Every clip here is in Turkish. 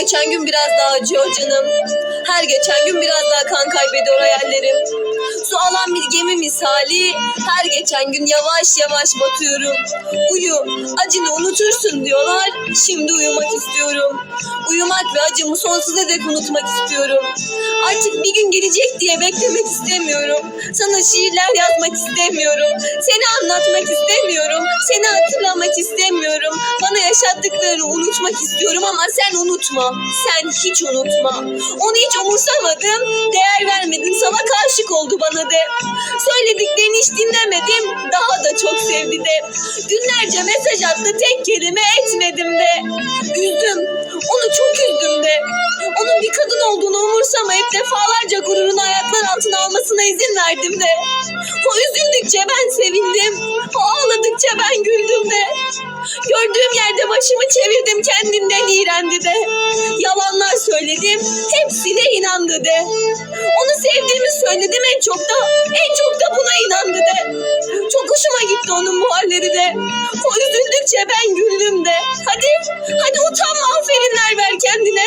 geçen gün biraz daha acıyor canım. Her geçen gün biraz daha kan kaybediyor hayallerim. Su alan bir gemi misali her geçen gün yavaş yavaş batıyorum. Uyu, acını unutursun diyorlar. Şimdi uyumak istiyorum. Uyumak ve acımı sonsuza dek unutmak istiyorum. Artık bir gün gelecek diye beklemek istemiyorum. Sana şiirler yazmak istemiyorum. Seni anlatmak istemiyorum. Seni hatırlamak istemiyorum. Bana yaşattıklarını unutmak istiyorum ama sen unutma. Sen hiç unutma. Onu hiç umursamadım. Değer vermedin. Sana karşık oldu bana de. Söylediklerini hiç dinlemedim. Daha da çok sevdi de. Günlerce mesaj attı. Tek kelime etmedim de. Üzdüm. Onu çok üzdüm de. Onun bir kadın olduğunu umursamayıp defalarca gururunu ayaklar altına almasına izin verdim de. O üzüldükçe ben başımı çevirdim kendimden iğrendi de. Yalanlar söyledim, hepsine inandı de. Onu sevdiğimi söyledim en çok da, en çok da buna inandı de. Çok hoşuma gitti onun bu halleri de. O üzüldükçe ben güldüm de. Hadi, hadi utanma aferinler ver kendine.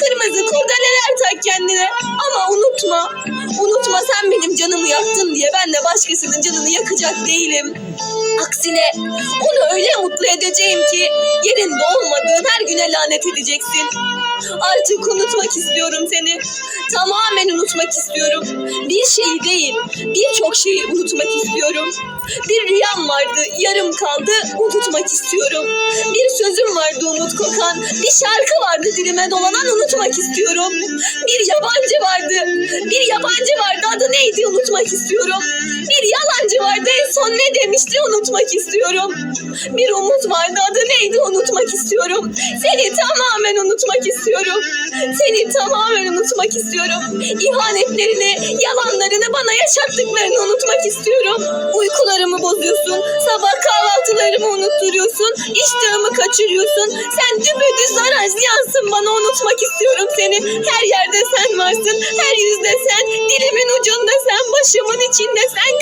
Kırmızı kurdeleler tak kendine. Ama unutma, unutma sen benim canımı yaktın diye ben de başkasının canını yakacak değilim. Aksine onu öyle mutlu edeceğim ki güne lanet edeceksin. Artık unutmak istiyorum seni. Tamamen unutmak istiyorum. Bir şeyi değil, birçok şeyi unutmak istiyorum. Bir rüyam vardı, yarım kaldı, unutmak istiyorum. Bir sözüm vardı umut kokan, bir şarkı vardı dilime dolanan unutmak istiyorum. Bir yabancı vardı, bir yabancı vardı adı neydi unutmak istiyorum. Bir yalancı vardı ne demişti unutmak istiyorum. Bir umut vardı adı neydi unutmak istiyorum. Seni tamamen unutmak istiyorum. Seni tamamen unutmak istiyorum. İhanetlerini, yalanlarını bana yaşattıklarını unutmak istiyorum. Uykularımı bozuyorsun. Sabah kahvaltılarımı unutturuyorsun. İştahımı kaçırıyorsun. Sen düpedüz ziyansın bana unutmak istiyorum seni. Her yerde sen varsın. Her yüzde sen. Dilimin ucunda sen. Başımın içinde sen.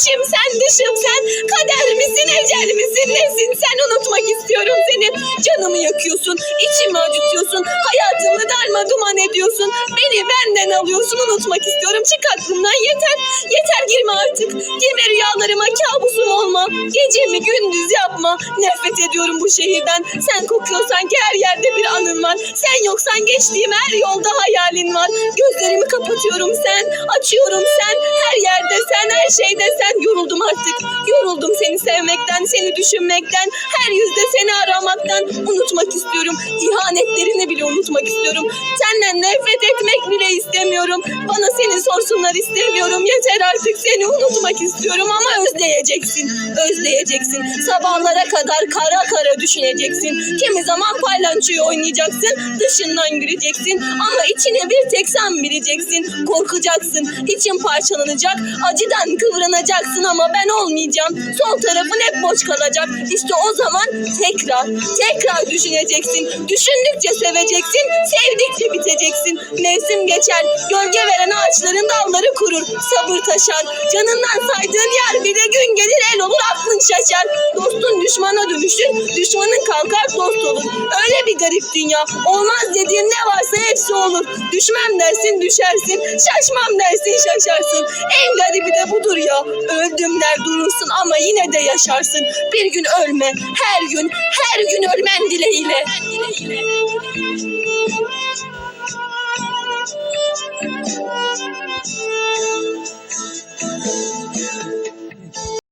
İçim sen. Dışım sen. Kader misin? Ecel misin? Nesin? Sen unutmak istiyorum seni. Canımı yakıyorsun. içimi acıtıyorsun. Hayatımı darma duman ediyorsun. Beni benden alıyorsun. Unutmak aklımdan yeter. Yeter girme artık. Girme rüyalarıma kabusum olma. Gecemi gündüz yapma. Nefret ediyorum bu şehirden. Sen kokuyorsan ki her yerde bir anın var. Sen yoksan geçtiğim her yolda hayalin var. Gözlerimi kapatıyorum sen. Açıyorum sen. Her yerde sen. Her şeyde sen. Yoruldum artık. Yoruldum seni sevmekten. Seni düşünmekten. Her yüzde seni aramaktan. Unutmak istiyorum. İhanetlerini bile unutmak istiyorum. Senden nefret etmek bile istemiyorum. Bana seni sorsunlar istemiyorum. Yeter artık seni unutmak istiyorum ama özleyeceksin. Özleyeceksin. Sabahlara kadar kara kara düşüneceksin. Kimi zaman paylançoyu oynayacaksın. Dışından güleceksin. Ama içine bir tek sen bileceksin. Korkacaksın. İçin parçalanacak. Acıdan kıvranacaksın ama ben olmayacağım. Sol tarafın hep boş kalacak. İşte o zaman tekrar, tekrar düşüneceksin. Düşündükçe seveceksin. Sevdikçe biteceksin. Mevsim geçer. Gölge veren ağaçların dalları kurur. Sabır taşar. Canından saydığın yer bile gün gelir el olur aklın şaşar. Dostun düşmana dönüşür. Düşmanın kalkar dost olur. Öyle bir garip dünya. Olmaz dediğin ne varsa hepsi olur. Düşmem dersin düşersin. Şaşmam dersin şaşarsın. En garibi de budur ya. Öldüm der durursun ama yine de yaşarsın. Bir gün ölme. Her gün, her gün ölmen dileğiyle.